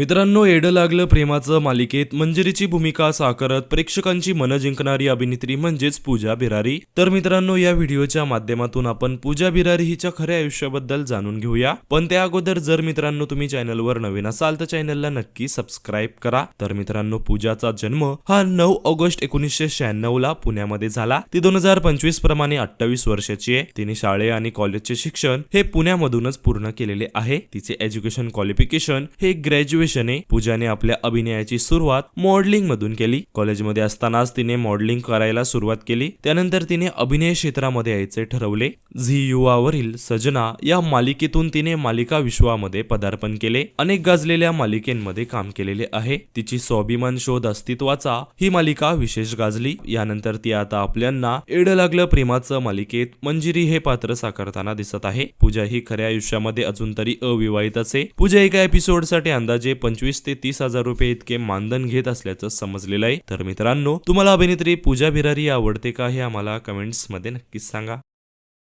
मित्रांनो येडं लागलं प्रेमाचं मालिकेत मंजिरीची भूमिका साकारत प्रेक्षकांची मन जिंकणारी अभिनेत्री म्हणजेच पूजा बिरारी. तर मित्रांनो या व्हिडिओच्या माध्यमातून आपण पूजा बिरारी हिच्या खऱ्या आयुष्याबद्दल जाणून घेऊया. पण त्या अगोदर जर मित्रांनो तुम्ही चॅनलवर नवीन असाल तर चॅनलला नक्की सबस्क्राईब करा. तर मित्रांनो पूजाचा जन्म हा नऊ ऑगस्ट एकोणीसशे शहाण्णव ला पुण्यामध्ये झाला. ती दोन हजार पंचवीस प्रमाणे अठ्ठावीस वर्षाची आहे. तिने शाळे आणि कॉलेजचे शिक्षण हे पुण्यामधूनच पूर्ण केलेले आहे. तिचे एज्युकेशन क्वालिफिकेशन हे ग्रॅज्युएशन आहे पूजाने आपल्या अभिनयाची सुरुवात मॉडेलिंग मधून केली. कॉलेजमध्ये असतानाच तिने मॉडेलिंग करायला सुरुवात केली. त्यानंतर तिने अभिनय क्षेत्रामध्ये यायचे ठरवले. झी युवावरील सजना या मालिकेतून तिने मालिका विश्वामध्ये पदार्पण केले. अनेक गाजलेल्या मालिकेमध्ये काम केलेले आहे. तिची स्वाभिमान शोध अस्तित्वाचा ही मालिका विशेष गाजली. यानंतर ती आता आपल्यांना एड लागलं प्रेमाचं मालिकेत मंजिरी हे पात्र साकारताना दिसत आहे. पूजा ही खऱ्या आयुष्यामध्ये अजून तरी अविवाहित असे पूजा एका एपिसोडसाठी अंदाजे पंचवीस ते तीस हजार रुपये इतके मानधन घेत असल्याचं समजलेलं आहे. तर मित्रांनो तुम्हाला अभिनेत्री पूजा भिरारी आवडते का हे आम्हाला कमेंट्समध्ये नक्कीच सांगा.